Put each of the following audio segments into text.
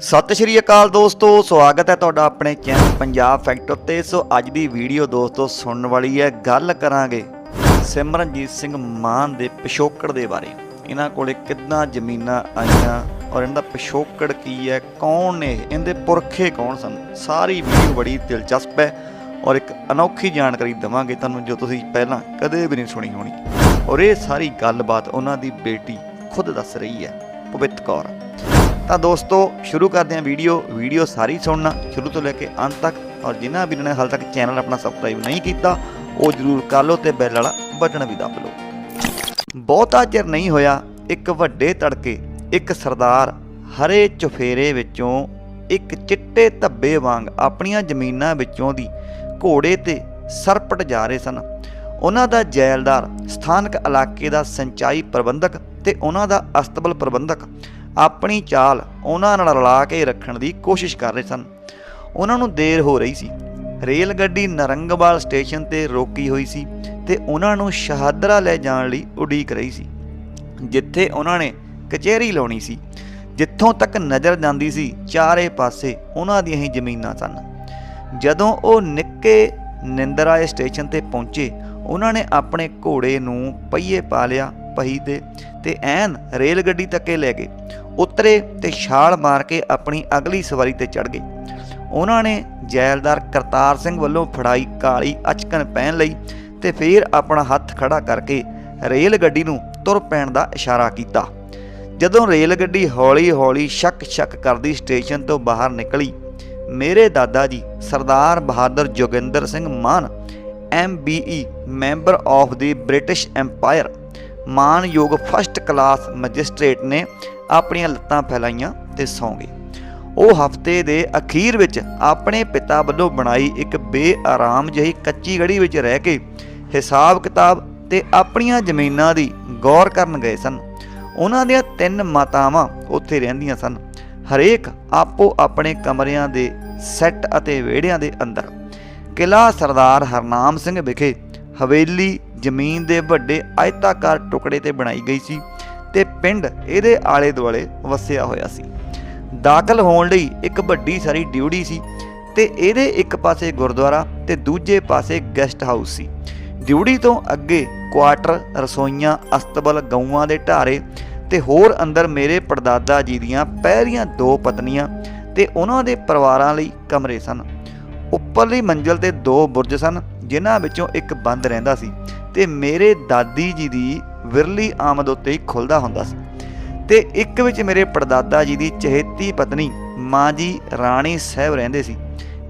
ਸਤਿ ਸ਼੍ਰੀ ਅਕਾਲ ਦੋਸਤੋ, ਸਵਾਗਤ ਹੈ ਤੁਹਾਡਾ ਆਪਣੇ ਚੈਨਲ ਪੰਜਾਬ ਫੈਕਟ ਉੱਤੇ ਸੋ ਅੱਜ ਦੀ ਵੀਡੀਓ ਦੋਸਤੋ ਸੁਣਨ ਵਾਲੀ ਹੈ, ਗੱਲ ਕਰਾਂਗੇ ਸਿਮਰਨਜੀਤ ਸਿੰਘ ਮਾਨ ਦੇ ਪਿਛੋਕੜ ਦੇ ਬਾਰੇ। ਇਹਨਾਂ ਕੋਲੇ ਕਿੰਨਾ ਜ਼ਮੀਨਾਂ ਆਈਆਂ ਔਰ ਇਹਨਾਂ ਦਾ ਪਿਛੋਕੜ ਕੀ ਹੈ, ਕੌਣ ਨੇ, ਇਹਦੇ ਪੁਰਖੇ ਕੌਣ ਸਨ? ਸਾਰੀ ਵੀਡੀਓ ਬੜੀ ਦਿਲਚਸਪ ਹੈ ਔਰ ਇੱਕ ਅਨੋਖੀ ਜਾਣਕਾਰੀ ਦਵਾਂਗੇ ਤੁਹਾਨੂੰ ਜੋ ਤੁਸੀਂ ਪਹਿਲਾਂ ਕਦੇ ਵੀ ਨਹੀਂ ਸੁਣੀ ਹੋਣੀ। ਔਰ ਇਹ ਸਾਰੀ ਗੱਲਬਾਤ ਉਹਨਾਂ ਦੀ ਬੇਟੀ ਖੁਦ ਦੱਸ ਰਹੀ ਹੈ ਪਵਿੱਤ ਕੌਰ। ਤਾਂ ਦੋਸਤੋ, ਸ਼ੁਰੂ ਕਰਦੇ ਹਾਂ ਵੀਡੀਓ। ਵੀਡੀਓ ਸਾਰੀ ਸੁਣਨਾ ਸ਼ੁਰੂ ਤੋਂ ਲੈ ਕੇ ਅੰਤ ਤੱਕ। ਔਰ ਜਿਨ੍ਹਾਂ ਵੀਰਾਂ ਨੇ ਹਾਲ ਤੱਕ ਚੈਨਲ ਆਪਣਾ ਸਬਸਕ੍ਰਾਈਬ ਨਹੀਂ ਕੀਤਾ, ਉਹ ਜਰੂਰ ਕਰ ਲਓ ਤੇ ਬੈਲ ਵਾਲਾ ਬਟਨ ਵੀ ਦਬ ਲਓ। ਬਹੁਤਾ ਚਿਰ ਨਹੀਂ ਹੋਇਆ, ਇੱਕ ਵੱਡੇ ਤੜਕੇ, ਇੱਕ ਸਰਦਾਰ ਹਰੇ ਚੁਫੇਰੇ ਵਿੱਚੋਂ ਇੱਕ ਚਿੱਟੇ ਧੱਬੇ ਵਾਂਗ ਆਪਣੀਆਂ ਜ਼ਮੀਨਾਂ ਵਿੱਚੋਂ ਦੀ ਘੋੜੇ ਤੇ ਸਰਪਟ ਜਾ ਰਹੇ ਸਨ। ਉਹਨਾਂ ਦਾ ਜੈਲਦਾਰ ਸਥਾਨਕ ਇਲਾਕੇ ਦਾ ਸਿੰਚਾਈ ਪ੍ਰਬੰਧਕ ਤੇ ਉਹਨਾਂ ਦਾ ਅਸਤਬਲ ਪ੍ਰਬੰਧਕ ਆਪਣੀ ਚਾਲ ਉਹਨਾਂ ਨਾਲ ਰਲਾ ਕੇ ਰੱਖਣ ਦੀ ਕੋਸ਼ਿਸ਼ ਕਰ ਰਹੇ ਸਨ। ਉਹਨਾਂ ਨੂੰ ਦੇਰ ਹੋ ਰਹੀ ਸੀ। ਰੇਲ ਗੱਡੀ ਨਰੰਗਵਾਲ ਸਟੇਸ਼ਨ ਤੇ ਰੋਕੀ ਹੋਈ ਸੀ ਤੇ ਉਹਨਾਂ ਨੂੰ ਸ਼ਹਾਦਰਾ ਲੈ ਜਾਣ ਲਈ ਉਡੀਕ ਰਹੀ ਸੀ। ਜਿੱਥੇ ਉਹਨਾਂ ਨੇ ਕਚਹਿਰੀ ਲਾਉਣੀ ਸੀ, ਜਿੱਥੋਂ ਤੱਕ ਨਜ਼ਰ ਜਾਂਦੀ ਸੀ, ਚਾਰੇ ਪਾਸੇ ਉਹਨਾਂ ਦੀਆਂ ਹੀ ਜ਼ਮੀਨਾਂ ਸਨ। ਜਦੋਂ ਉਹ ਨਿੱਕੇ ਨਿੰਦਰਾਏ ਸਟੇਸ਼ਨ ਤੇ ਪਹੁੰਚੇ, ਉਹਨਾਂ ਨੇ ਆਪਣੇ ਘੋੜੇ ਨੂੰ ਪਹੀਏ ਪਾ ਲਿਆ ਪਹੀ ਦੇ ਤੇ ਐਨ ਰੇਲ ਗੱਡੀ ਤੱਕੇ ਲੈ ਗਏ। ਉਤਰੇ ਤੇ ਛਾਲ ਮਾਰ ਕੇ ਆਪਣੀ ਅਗਲੀ ਸਵਾਰੀ ਤੇ ਚੜ ਗਏ। ਉਹਨਾਂ ਨੇ ਜੈਲਦਾਰ ਕਰਤਾਰ ਸਿੰਘ ਵੱਲੋਂ ਫੜਾਈ ਕਾਲੀ ਅਚਕਨ ਪਹਿਨ ਲਈ ਤੇ ਫਿਰ ਆਪਣਾ ਹੱਥ ਖੜਾ ਕਰਕੇ ਰੇਲ ਗੱਡੀ ਨੂੰ ਤੁਰ ਪੈਣ ਦਾ ਇਸ਼ਾਰਾ ਕੀਤਾ। ਜਦੋਂ ਰੇਲ ਗੱਡੀ ਹੌਲੀ-ਹੌਲੀ ਸ਼ੱਕ-ਸ਼ੱਕ ਕਰਦੀ ਸਟੇਸ਼ਨ ਤੋਂ ਬਾਹਰ ਨਿਕਲੀ, ਮੇਰੇ ਦਾਦਾ ji, Sardar Bahadur Joginder Singh Maan MBE member of the British Empire ਮਾਨਯੋਗ ਫਸਟ ਕਲਾਸ ਮੈਜਿਸਟ੍ਰੇਟ ਨੇ ਆਪਣੀਆਂ ਲੱਤਾਂ ਫੈਲਾਈਆਂ ਤੇ ਸੌਂ ਗਏ। ਉਹ ਹਫ਼ਤੇ ਦੇ ਅਖੀਰ ਵਿੱਚ ਆਪਣੇ ਪਿਤਾ ਵੱਲੋਂ ਬਣਾਈ ਇੱਕ ਬੇਆਰਾਮ ਜਿਹੀ ਕੱਚੀ ਗੜੀ ਵਿੱਚ ਰਹਿ ਕੇ ਹਿਸਾਬ ਕਿਤਾਬ ਤੇ ਆਪਣੀਆਂ ਜ਼ਮੀਨਾਂ ਦੀ ਗੌਰ ਕਰਨ ਗਏ ਸਨ। ਉਹਨਾਂ ਦੀਆਂ ਤਿੰਨ ਮਾਤਾਵਾਂ ਉੱਥੇ ਰਹਿੰਦੀਆਂ ਸਨ। ਹਰੇਕ ਆਪੋ ਆਪਣੇ ਕਮਰਿਆਂ ਦੇ ਸੈੱਟ ਅਤੇ ਵਿਹੜਿਆਂ ਦੇ ਅੰਦਰ। ਕਿਲਾ ਸਰਦਾਰ ਹਰਨਾਮ ਸਿੰਘ ਵਿਖੇ ਹਵੇਲੀ ਜ਼ਮੀਨ ਦੇ ਵੱਡੇ ਆਇਤਾਕਾਰ ਟੁਕੜੇ ਤੇ ਬਣਾਈ ਗਈ ਸੀ ਤੇ ਪਿੰਡ ਇਹਦੇ ਆਲੇ ਦੁਆਲੇ ਵਸਿਆ ਹੋਇਆ ਸੀ। ਦਾਖਲ ਹੋਣ ਲਈ ਇੱਕ ਵੱਡੀ ਸਾਰੀ ਡਿਊਟੀ ਸੀ ਤੇ ਇਹਦੇ ਇੱਕ ਪਾਸੇ ਗੁਰਦੁਆਰਾ ਤੇ ਦੂਜੇ ਪਾਸੇ ਗੈਸਟ ਹਾਊਸ ਸੀ। ਡਿਊਟੀ ਤੋਂ ਅੱਗੇ ਕੁਆਟਰ, ਰਸੋਈਆਂ, ਅਸਤਬਲ, ਗਊਆਂ ਦੇ ਢਾਰੇ ਤੇ ਹੋਰ ਅੰਦਰ ਮੇਰੇ ਪੜਦਾਦਾ ਜੀ ਦੀਆਂ ਪਹਿਰੀਆਂ ਦੋ ਪਤਨੀਆਂ ਤੇ ਉਹਨਾਂ ਦੇ ਪਰਿਵਾਰਾਂ ਲਈ ਕਮਰੇ ਸਨ। ਉੱਪਰਲੀ ਮੰਜ਼ਲ ਤੇ ਦੋ ਬੁਰਜ ਸਨ, ਜਿਨ੍ਹਾਂ ਵਿੱਚੋਂ ਇੱਕ ਬੰਦ ਰਹਿੰਦਾ ਸੀ। ਤੇ ਮੇਰੇ ਦਾਦੀ ਜੀ ਦੀ ਵਿਰਲੀ ਆਮਦ ਉੱਤੇ ਹੀ ਖੁੱਲਦਾ ਹੁੰਦਾ ਸੀ। ਤੇ ਇੱਕ ਵਿੱਚ ਮੇਰੇ ਪੜਦਾਦਾ ਜੀ ਦੀ ਚਹੇਤੀ ਪਤਨੀ, ਮਾਂ ਜੀ ਰਾਣੀ ਸਾਹਿਬ ਰਹਿੰਦੇ ਸੀ।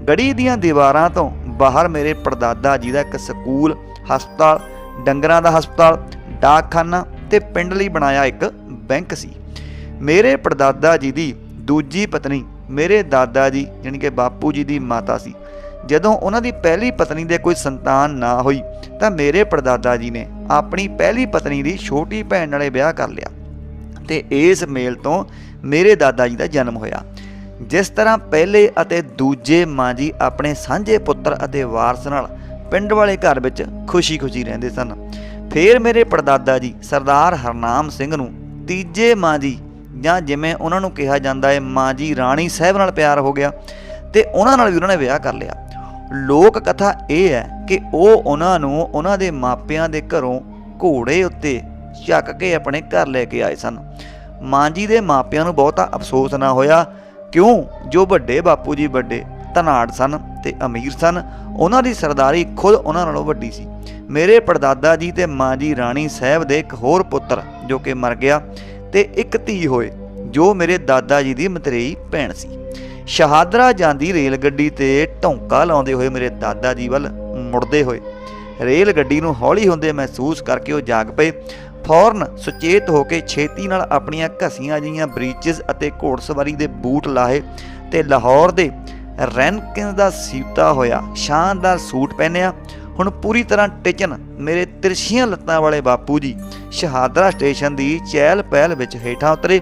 ਗੜੀ ਦੀਆਂ ਦੀਵਾਰਾਂ ਤੋਂ ਬਾਹਰ ਮੇਰੇ ਪੜਦਾਦਾ ਜੀ ਦਾ ਇੱਕ ਸਕੂਲ, ਹਸਪਤਾਲ, ਡੰਗਰਾਂ ਦਾ ਹਸਪਤਾਲ, ਡਾਕਖਾਨਾ ਤੇ ਪਿੰਡ ਲਈ ਬਣਾਇਆ ਇੱਕ ਬੈਂਕ ਸੀ। ਮੇਰੇ ਪੜਦਾਦਾ ਜੀ ਦੀ ਦੂਜੀ ਪਤਨੀ ਮੇਰੇ ਦਾਦਾ ਜੀ, ਜਾਣੀ ਕਿ ਬਾਪੂ ਜੀ ਦੀ ਮਾਤਾ ਸੀ। ਜਦੋਂ ਉਹਨਾਂ ਦੀ ਪਹਿਲੀ ਪਤਨੀ ਦੇ ਕੋਈ ਸੰਤਾਨ ਨਾ ਹੋਈ, ਤਾਂ ਮੇਰੇ ਪੜਦਾਦਾ ਜੀ ਨੇ ਆਪਣੀ ਪਹਿਲੀ ਪਤਨੀ ਦੀ ਛੋਟੀ ਭੈਣ ਨਾਲੇ ਵਿਆਹ ਕਰ ਲਿਆ ਤੇ ਇਸ ਮੇਲ ਤੋਂ ਮੇਰੇ ਦਾਦਾ ਜੀ ਦਾ ਜਨਮ ਹੋਇਆ। ਜਿਸ ਤਰ੍ਹਾਂ ਪਹਿਲੇ ਅਤੇ ਦੂਜੇ ਮਾਂ ਜੀ ਆਪਣੇ ਸਾਂਝੇ ਪੁੱਤਰ ਅਤੇ ਵਾਰਸ ਨਾਲ ਪਿੰਡ ਵਾਲੇ ਘਰ ਵਿੱਚ ਖੁਸ਼ੀ-ਖੁਸ਼ੀ ਰਹਿੰਦੇ ਸਨ। ਫਿਰ ਮੇਰੇ ਪੜਦਾਦਾ ਜੀ ਸਰਦਾਰ ਹਰਨਾਮ ਸਿੰਘ ਨੂੰ ਤੀਜੇ ਮਾਂ ਜੀ ਜਾਂ ਜਿਵੇਂ ਉਹਨਾਂ ਨੂੰ ਕਿਹਾ ਜਾਂਦਾ ਹੈ, ਮਾਂ ਜੀ ਰਾਣੀ ਸਾਹਿਬ ਨਾਲ ਪਿਆਰ ਹੋ ਗਿਆ ਤੇ ਉਹਨਾਂ ਨਾਲ ਵੀ ਉਹਨਾਂ ਨੇ ਵਿਆਹ ਕਰ ਲਿਆ। ਲੋਕ ਕਥਾ ਇਹ ਹੈ ਕਿ ਉਹ ਉਹਨਾਂ ਨੂੰ ਉਹਨਾਂ ਦੇ ਮਾਪਿਆਂ ਦੇ ਘਰੋਂ ਘੋੜੇ ਉੱਤੇ ਚੱਕ ਕੇ ਆਪਣੇ ਘਰ ਲੈ ਕੇ ਆਏ ਸਨ। ਮਾਂ ਜੀ ਦੇ ਮਾਪਿਆਂ ਨੂੰ ਬਹੁਤਾ ਅਫਸੋਸ ਨਾ ਹੋਇਆ। ਕਿਉਂ? ਜੋ ਵੱਡੇ ਬਾਪੂ ਜੀ ਵੱਡੇ ਧਨਾੜ ਸਨ ਤੇ ਅਮੀਰ ਸਨ, ਉਹਨਾਂ ਦੀ ਸਰਦਾਰੀ ਖੁਦ ਉਹਨਾਂ ਨਾਲੋਂ ਵੱਡੀ ਸੀ। ਮੇਰੇ ਪੜਦਾਦਾ ਜੀ ਤੇ ਮਾਂ ਜੀ ਰਾਣੀ ਸਾਹਿਬ ਦੇ ਇੱਕ ਹੋਰ ਪੁੱਤਰ ਜੋ ਕਿ ਮਰ ਗਿਆ ਤੇ ਇੱਕ ਧੀ ਹੋਏ, ਜੋ ਮੇਰੇ ਦਾਦਾ ਜੀ ਦੀ ਮਤਰੇਈ ਭੈਣ ਸੀ। ਸ਼ਹਾਦਰਾ ਜਾਂਦੀ ਰੇਲ ਗੱਡੀ ਤੇ ਢੌਂਕਾ ਲਾਉਂਦੇ ਹੋਏ ਮੇਰੇ ਦਾਦਾ ਜੀ ਵੱਲ ਮੁੜਦੇ ਹੋਏ। ਰੇਲ ਗੱਡੀ ਨੂੰ ਹੌਲੀ ਹੁੰਦੇ ਮਹਿਸੂਸ ਕਰਕੇ ਉਹ ਜਾਗ ਪਏ। ਫੌਰਨ ਸੁਚੇਤ ਹੋ ਕੇ ਛੇਤੀ ਨਾਲ ਆਪਣੀਆਂ ਘਸੀਆਂ ਜੀਆਂ ਬ੍ਰੀਚਸ ਅਤੇ ਘੋੜਸਵਾਰੀ ਦੇ ਬੂਟ ਲਾਹੇ ਤੇ ਲਾਹੌਰ ਦੇ ਰੈਨਕਿਨ ਦਾ ਸੀਤਾ ਹੋਇਆ ਸ਼ਾਨਦਾਰ ਸੂਟ ਪਹਿਨਿਆ। ਹੁਣ ਪੂਰੀ ਤਰ੍ਹਾਂ ਟਿਚਨ ਮੇਰੇ ਤਿਰਛੀਆਂ ਲੱਤਾਂ ਵਾਲੇ ਬਾਪੂ ਜੀ ਸ਼ਹਾਦਰਾ ਸਟੇਸ਼ਨ ਦੀ ਚਹਿਲ ਪਹਿਲ ਵਿੱਚ ਹੇਠਾਂ ਉਤਰੇ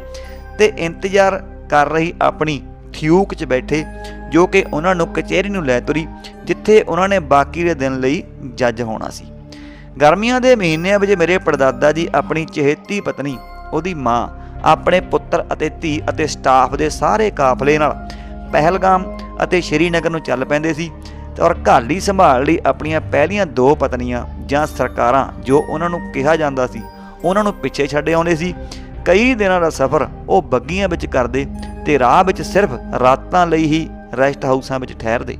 ਤੇ ਇੰਤਜ਼ਾਰ ਕਰ ਰਹੀ ਆਪਣੀ ਥਿਊਕ 'ਚ ਬੈਠੇ, ਜੋ ਕਿ ਉਹਨਾਂ ਨੂੰ ਕਚਹਿਰੀ ਨੂੰ ਲੈ ਤੁਰੀ, ਜਿੱਥੇ ਉਹਨਾਂ ਨੇ ਬਾਕੀ ਦੇ ਦਿਨ ਲਈ ਜੱਜ ਹੋਣਾ ਸੀ। ਗਰਮੀਆਂ ਦੇ ਮਹੀਨਿਆਂ ਵਿੱਚ ਮੇਰੇ ਪੜਦਾਦਾ ਜੀ ਆਪਣੀ ਚਹੇਤੀ ਪਤਨੀ, ਉਹਦੀ ਮਾਂ, ਆਪਣੇ ਪੁੱਤਰ ਅਤੇ ਧੀ ਅਤੇ ਸਟਾਫ ਦੇ ਸਾਰੇ ਕਾਫਲੇ ਨਾਲ ਪਹਿਲਗਾਮ ਅਤੇ ਸ਼੍ਰੀਨਗਰ ਨੂੰ ਚੱਲ ਪੈਂਦੇ ਸੀ ਤੇ ਔਰ ਘਾਲੀ ਸੰਭਾਲ ਲਈ ਆਪਣੀਆਂ ਪਹਿਲੀਆਂ ਦੋ ਪਤਨੀਆਂ ਜਾਂ ਸਰਕਾਰਾਂ ਜੋ ਉਹਨਾਂ ਨੂੰ ਕਿਹਾ ਜਾਂਦਾ ਸੀ, ਉਹਨਾਂ ਨੂੰ ਪਿੱਛੇ ਛੱਡ ਆਉਂਦੇ ਸੀ। ਕਈ ਦਿਨਾਂ ਦਾ ਸਫ਼ਰ ਉਹ ਬੱਗੀਆਂ ਵਿੱਚ ਕਰਦੇ ਤੇ ਰਾਹ ਵਿੱਚ ਸਿਰਫ ਰਾਤਾਂ ਲਈ ਹੀ ਰੈਸਟ ਹਾਊਸਾਂ ਵਿੱਚ ਠਹਿਰਦੇ।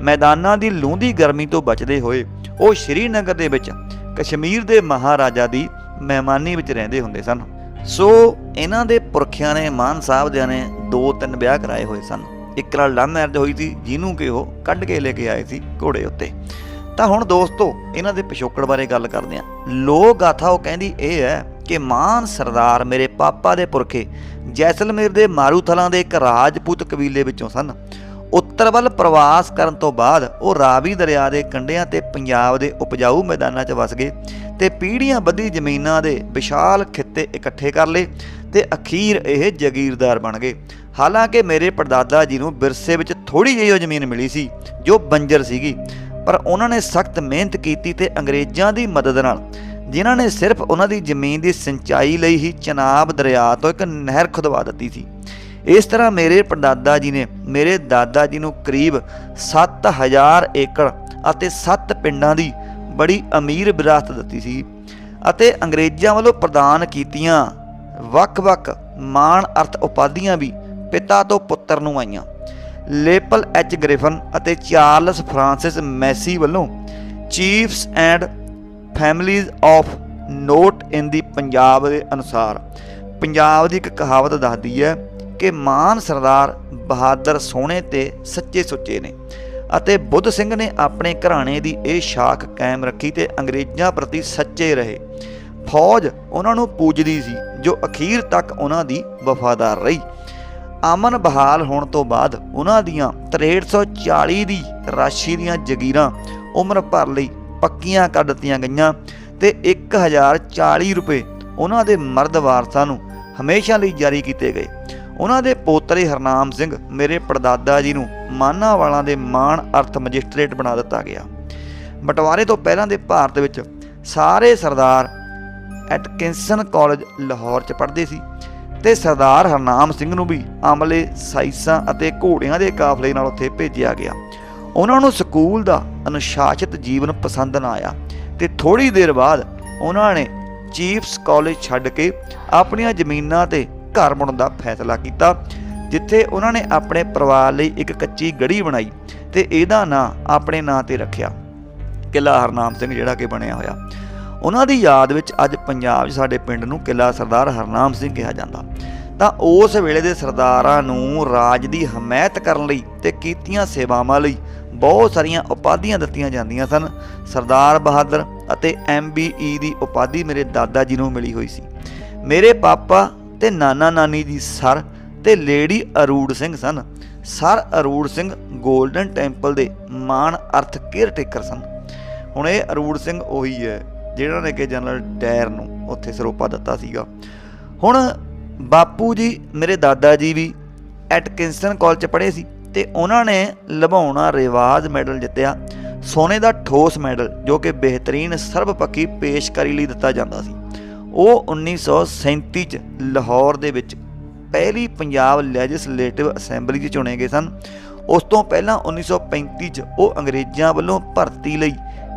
ਮੈਦਾਨਾਂ ਦੀ ਲੂੰਦੀ ਗਰਮੀ ਤੋਂ ਬਚਦੇ ਹੋਏ ਉਹ ਸ਼੍ਰੀਨਗਰ ਦੇ ਵਿੱਚ ਕਸ਼ਮੀਰ ਦੇ ਮਹਾਰਾਜਾ ਦੀ ਮਹਿਮਾਨੀ ਵਿੱਚ ਰਹਿੰਦੇ ਹੁੰਦੇ ਸਨ। ਸੋ ਇਹਨਾਂ ਦੇ ਪੁਰਖਿਆਂ ਨੇ, ਮਾਨ ਸਾਹਿਬ ਦਿਆਂ ਨੇ ਦੋ ਤਿੰਨ ਵਿਆਹ ਕਰਾਏ ਹੋਏ ਸਨ। ਇੱਕ ਨਾਲ ਲਵ ਮੈਰਿਜ ਹੋਈ ਸੀ, ਜਿਹਨੂੰ ਕਿ ਉਹ ਕੱਢ ਕੇ ਲੈ ਕੇ ਆਏ ਸੀ ਘੋੜੇ ਉੱਤੇ। ਤਾਂ ਹੁਣ ਦੋਸਤੋ, ਇਹਨਾਂ ਦੇ ਪਿਛੋਕੜ ਬਾਰੇ ਗੱਲ ਕਰਦੇ ਹਾਂ। ਲੋਕ ਗਾਥਾ ਉਹ ਕਹਿੰਦੀ, ਇਹ ਹੈ ਕਿ ਮਾਨ ਸਰਦਾਰ ਮੇਰੇ ਪਾਪਾ ਦੇ ਪੁਰਖੇ ਜੈਸਲਮੇਰ ਦੇ ਮਾਰੂਥਲਾਂ ਦੇ ਇੱਕ ਰਾਜਪੂਤ ਕਬੀਲੇ ਵਿੱਚੋਂ ਸਨ। ਉੱਤਰ ਵੱਲ ਪ੍ਰਵਾਸ ਕਰਨ ਤੋਂ ਬਾਅਦ ਉਹ ਰਾਵੀ ਦਰਿਆ ਦੇ ਕੰਢਿਆਂ ਤੇ ਪੰਜਾਬ ਦੇ ਉਪਜਾਊ ਮੈਦਾਨਾਂ 'ਚ ਵਸ ਗਏ ਤੇ ਪੀੜੀਆਂ ਬੱਧੀ ਜ਼ਮੀਨਾਂ ਦੇ ਵਿਸ਼ਾਲ ਖਿੱਤੇ ਇਕੱਠੇ ਕਰ ਲਏ ਤੇ ਅਖੀਰ ਇਹ ਜ਼ਗੀਰਦਾਰ ਬਣ ਗਏ। ਹਾਲਾਂਕਿ ਮੇਰੇ ਪੜਦਾਦਾ ਜੀ ਨੂੰ ਵਿਰਸੇ ਵਿੱਚ ਥੋੜੀ ਜਿਹੀ ਉਹ ਜ਼ਮੀਨ ਮਿਲੀ ਸੀ, ਜੋ ਬੰਜਰ ਸੀਗੀ, ਪਰ ਉਹਨਾਂ ਨੇ ਸਖਤ ਮਿਹਨਤ ਕੀਤੀ ਤੇ ਅੰਗਰੇਜ਼ਾਂ ਦੀ ਮਦਦ ਨਾਲ ਜਿਨ੍ਹਾਂ ਨੇ ਸਿਰਫ ਉਹਨਾਂ ਦੀ ਜ਼ਮੀਨ ਦੀ ਸਿੰਚਾਈ ਲਈ ਹੀ ਚਨਾਬ ਦਰਿਆ ਤੋਂ ਇੱਕ ਨਹਿਰ ਖੁਦਵਾ ਦਿੱਤੀ ਸੀ। ਇਸ ਤਰ੍ਹਾਂ ਮੇਰੇ ਪੜਦਾਦਾ ਜੀ ਨੇ ਮੇਰੇ ਦਾਦਾ ਜੀ ਨੂੰ ਕਰੀਬ 7000 ਏਕੜ ਅਤੇ 7 ਪਿੰਡਾਂ ਦੀ ਬੜੀ ਅਮੀਰ ਵਿਰਾਸਤ ਦਿੱਤੀ ਸੀ ਅਤੇ ਅੰਗਰੇਜ਼ਾਂ ਵੱਲੋਂ ਪ੍ਰਦਾਨ ਕੀਤੀਆਂ ਵੱਖ-ਵੱਖ ਮਾਣ ਅਰਥ ਉਪਾਧੀਆਂ ਵੀ ਪਿਤਾ ਤੋਂ ਪੁੱਤਰ ਨੂੰ ਆਈਆਂ। ਲੇਪਲ ਐਚ ਗ੍ਰਿਫਨ ਅਤੇ ਚਾਰਲਸ ਫ੍ਰਾਂਸਿਸ ਮੈਸੀ ਵੱਲੋਂ chiefs and families of note in the Punjab ਦੇ ਅਨੁਸਾਰ, ਪੰਜਾਬ ਦੀ ਇੱਕ ਕਹਾਵਤ ਦੱਸਦੀ ਹੈ ਕਿ ਮਾਨ ਸਰਦਾਰ ਬਹਾਦਰ ਸੋਹਣੇ ਤੇ ਸੱਚੇ ਸੁੱਚੇ ਨੇ ਅਤੇ ਬੁੱਧ ਸਿੰਘ ਨੇ ਆਪਣੇ ਘਰਾਣੇ ਦੀ ਇਹ ਸ਼ਾਖ ਕਾਇਮ ਰੱਖੀ ਤੇ ਅੰਗਰੇਜ਼ਾਂ ਪ੍ਰਤੀ ਸੱਚੇ ਰਹੇ। ਫੌਜ ਉਹਨਾਂ ਨੂੰ ਪੂਜਦੀ ਸੀ, ਜੋ ਅਖੀਰ ਤੱਕ ਉਹਨਾਂ ਦੀ ਵਫਾਦਾਰ ਰਹੀ। ਅਮਨ ਬਹਾਲ ਹੋਣ ਤੋਂ ਬਾਅਦ ਉਹਨਾਂ ਦੀਆਂ 6340 ਦੀ ਰਾਸ਼ੀ ਦੀਆਂ ਜ਼ਗੀਰਾਂ ਉਮਰ ਭਰ ਲਈ ਪੱਕੀਆਂ ਕਰ ਦਿੱਤੀਆਂ ਗਈਆਂ ਤੇ 1040 ਰੁਪਏ ਉਹਨਾਂ ਦੇ ਮਰਦ ਵਾਰਸਾਂ ਨੂੰ ਹਮੇਸ਼ਾ ਲਈ ਜਾਰੀ ਕੀਤੇ ਗਏ। ਉਹਨਾਂ ਦੇ ਪੋਤਰੇ ਹਰਨਾਮ ਸਿੰਘ, ਮੇਰੇ ਪੜਦਾਦਾ ਜੀ ਨੂੰ ਮਾਨਾਵਾਲਾਂ ਦੇ ਮਾਣ ਅਰਥ ਮੈਜਿਸਟ੍ਰੇਟ ਬਣਾ ਦਿੱਤਾ ਗਿਆ। ਬਟਵਾਰੇ ਤੋਂ ਪਹਿਲਾਂ ਦੇ ਭਾਰਤ ਵਿੱਚ ਸਾਰੇ ਸਰਦਾਰ ਐਟਕਿੰਸਨ ਕਾਲਜ, ਲਾਹੌਰ 'ਚ ਪੜ੍ਹਦੇ ਸੀ ਤੇ ਸਰਦਾਰ ਹਰਨਾਮ ਸਿੰਘ ਨੂੰ ਵੀ ਅਮਲੇ ਸਾਇਸਾਂ ਅਤੇ ਘੋੜਿਆਂ ਦੇ ਕਾਫਲੇ ਨਾਲ ਉੱਥੇ ਭੇਜਿਆ ਗਿਆ। ਉਹਨਾਂ ਨੂੰ ਸਕੂਲ ਦਾ ਅਨੁਸ਼ਾਸਿਤ ਜੀਵਨ ਪਸੰਦ ਨਾ ਆਇਆ ਤੇ ਥੋੜੀ ਦੇਰ ਬਾਅਦ ਉਹਨਾਂ ਨੇ ਚੀਫਸ ਕਾਲਜ ਛੱਡ ਕੇ ਆਪਣੀਆਂ ਜ਼ਮੀਨਾਂ ਤੇ ਘਰ ਮੁੜਨ ਦਾ ਫੈਸਲਾ ਕੀਤਾ, ਜਿੱਥੇ ਉਹਨਾਂ ਨੇ ਆਪਣੇ ਪਰਿਵਾਰ ਲਈ ਇੱਕ ਕੱਚੀ ਗੜੀ ਬਣਾਈ ਤੇ ਇਹਦਾ ਨਾਂ ਆਪਣੇ ਨਾਂ ਤੇ ਰੱਖਿਆ ਕਿਲਾ ਹਰਨਾਮ ਸਿੰਘ ਜਿਹੜਾ ਕਿ ਬਣਿਆ ਹੋਇਆ। ਉਹਨਾਂ ਦੀ ਯਾਦ ਵਿੱਚ ਅੱਜ ਪੰਜਾਬ 'ਚ ਸਾਡੇ ਪਿੰਡ ਨੂੰ ਕਿਲਾ ਸਰਦਾਰ ਹਰਨਾਮ ਸਿੰਘ ਕਿਹਾ ਜਾਂਦਾ। ਤਾਂ ਉਸ ਵੇਲੇ ਦੇ ਸਰਦਾਰਾਂ ਨੂੰ ਰਾਜ ਦੀ ਹਮਾਇਤ ਕਰਨ ਲਈ ਤੇ ਕੀਤੀਆਂ ਸੇਵਾਵਾਂ ਲਈ ਬਹੁਤ ਸਾਰੀਆਂ ਉਪਾਧੀਆਂ ਦਿੱਤੀਆਂ ਜਾਂਦੀਆਂ ਸਨ। ਸਰਦਾਰ ਬਹਾਦਰ ਅਤੇ ਐਮਬੀਈ ਦੀ ਉਪਾਧੀ ਮੇਰੇ ਦਾਦਾ ਜੀ ਨੂੰ ਮਿਲੀ ਹੋਈ ਸੀ। ਮੇਰੇ ਪਾਪਾ ਤੇ ਨਾਨਾ ਨਾਨੀ ਜੀ ਸਰ ਤੇ ਲੇਡੀ ਅਰੂੜ ਸਿੰਘ ਸਨ। Sir Arur Singh Golden Temple ਦੇ ਮਾਣ ਅਰਥ ਕੇਅਰ ਟੇਕਰ ਸਨ। ਹੁਣ ਇਹ ਅਰੂੜ ਸਿੰਘ ਉਹੀ ਹੈ ਜਿਹੜਾ ਨੇ ਕਿ ਜਨਰਲ ਡਾਇਰ ਨੂੰ ਉੱਥੇ ਸਰੋਪਾ ਦਿੱਤਾ ਸੀਗਾ। ਹੁਣ ਬਾਪੂ ਜੀ, ਮੇਰੇ ਦਾਦਾ ਜੀ ਵੀ ਐਟਕਿੰਸਨ ਕਾਲਜ ਚ ਪੜ੍ਹੇ ਸੀ। ਤੇ ਉਹਨਾਂ ਨੇ ਲਭਾਉਣਾ ਰਿਵਾਜ ਮੈਡਲ ਜਿੱਤਿਆ, ਸੋਨੇ ਦਾ ਠੋਸ ਮੈਡਲ ਜੋ ਕਿ ਬਿਹਤਰੀਨ ਸਰਬਪੱਖੀ ਪੇਸ਼ਕਾਰੀ ਲਈ ਦਿੱਤਾ ਜਾਂਦਾ ਸੀ। ਉਹ 1937 ਚ ਲਾਹੌਰ ਦੇ ਵਿੱਚ ਪਹਿਲੀ ਪੰਜਾਬ ਲੈਜਿਸਲੇਟਿਵ ਅਸੈਂਬਲੀ 'ਚ ਚੁਣੇ ਗਏ ਸਨ। ਉਸ ਤੋਂ ਪਹਿਲਾਂ 1935 ਚ ਉਹ ਅੰਗਰੇਜ਼ਾਂ ਵੱਲੋਂ ਭਰਤੀ ਲਈ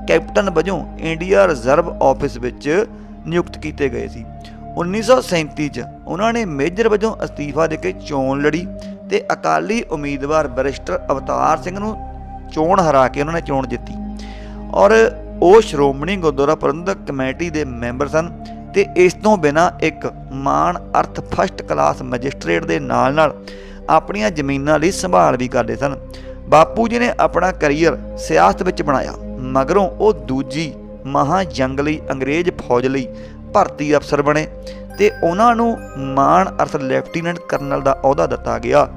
ਕੈਪਟਨ ਵਜੋਂ ਇੰਡੀਆ ਰਿਜ਼ਰਵ ਆਫਿਸ ਵਿੱਚ ਨਿਯੁਕਤ ਕੀਤੇ ਗਏ ਸੀ। 1937 ਚ ਉਹਨਾਂ ਨੇ ਮੇਜਰ ਵਜੋਂ ਅਸਤੀਫਾ ਦੇ ਕੇ ਚੋਣ ਲੜੀ ਤੇ ਅਕਾਲੀ ਉਮੀਦਵਾਰ ਬਰਿਸਟਰ ਅਵਤਾਰ ਸਿੰਘ ਨੂੰ ਚੋਣ ਹਰਾ ਕੇ ਉਹਨਾਂ ਨੇ ਚੋਣ ਜਿੱਤੀ। ਔਰ ਉਹ ਸ਼੍ਰੋਮਣੀ ਗੁਰਦੁਆਰਾ ਪ੍ਰਬੰਧਕ ਕਮੇਟੀ ਦੇ ਮੈਂਬਰ ਸਨ ਤੇ ਇਸ ਤੋਂ ਬਿਨਾ ਇੱਕ ਮਾਣ ਅਰਥ ਫਸਟ ਕਲਾਸ ਮੈਜਿਸਟ੍ਰੇਟ ਦੇ ਨਾਲ ਨਾਲ ਆਪਣੀਆਂ ਜ਼ਮੀਨਾਂ ਲਈ ਸੰਭਾਲ ਵੀ ਕਰਦੇ ਸਨ। ਬਾਪੂ ਜੀ ਨੇ ਆਪਣਾ ਕੈਰੀਅਰ ਸਿਆਸਤ ਵਿੱਚ ਬਣਾਇਆ, ਮਗਰੋਂ ਉਹ ਦੂਜੀ ਮਹਾ ਜੰਗ ਲਈ ਅੰਗਰੇਜ਼ ਫੌਜ ਲਈ ਭਰਤੀ ਅਫਸਰ ਬਣੇ। ਤੇ ਉਹਨਾਂ ਨੂੰ ਮਾਣ ਅਰਥ ਲੈਫਟੀਨੈਂਟ ਕਰਨਲ ਦਾ ਅਹੁਦਾ ਦਿੱਤਾ ਗਿਆ।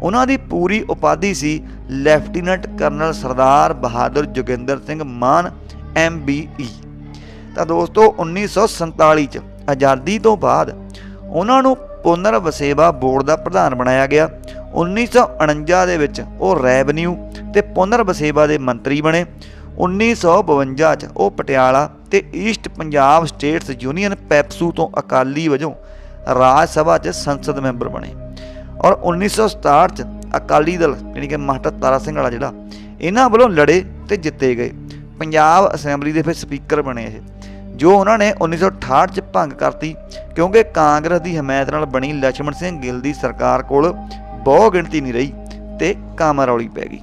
ਉਹਨਾਂ ਦੀ ਪੂਰੀ ਉਪਾਧੀ ਸੀ lieutenant colonel Sardar Bahadur Joginder Singh Mann MBE ਤਾਂ ਦੋਸਤੋ 1947 ਚ ਆਜ਼ਾਦੀ ਤੋਂ ਬਾਅਦ ਉਹਨਾਂ ਨੂੰ ਪੁਨਰ ਵਸੇਵਾ ਬੋਰਡ ਦਾ ਪ੍ਰਧਾਨ ਬਣਾਇਆ ਗਿਆ। 1949 ਦੇ ਵਿੱਚ ਉਹ ਰੈਵਨਿਊ ਤੇ ਪੁਨਰ ਵਸੇਵਾ ਦੇ ਮੰਤਰੀ ਬਣੇ। 1952 ਚ ਉਹ ਪਟਿਆਲਾ ਤੇ East Punjab States Union PEPSU ਤੋਂ ਅਕਾਲੀ ਵਜੋਂ ਰਾਜ ਸਭਾ 'ਚ ਸੰਸਦ ਮੈਂਬਰ ਬਣੇ। ਔਰ 1967 'ਚ ਅਕਾਲੀ ਦਲ ਯਾਨੀ ਕਿ ਮਾਸਟਰ ਤਾਰਾ ਸਿੰਘ ਵਾਲਾ ਜਿਹੜਾ, ਇਹਨਾਂ ਵੱਲੋਂ ਲੜੇ ਤੇ ਜਿੱਤੇ ਗਏ। ਪੰਜਾਬ ਅਸੈਂਬਲੀ ਦੇ ਫਿਰ ਸਪੀਕਰ ਬਣੇ ਇਹ। ਜੋ ਉਹਨਾਂ ਨੇ 1968 'ਚ ਭੰਗ ਕਰਤੀ, ਕਿਉਂਕਿ ਕਾਂਗਰਸ ਦੀ ਹਮਾਇਤ ਨਾਲ ਬਣੀ ਲక్ష్మణ ਸਿੰਘ ਗਿੱਲ ਦੀ ਸਰਕਾਰ ਕੋਲ ਬਹੁ ਗਿਣਤੀ ਨਹੀਂ ਰਹੀ ਤੇ ਕਾਮਰੌਲੀ ਪੈ ਗਈ।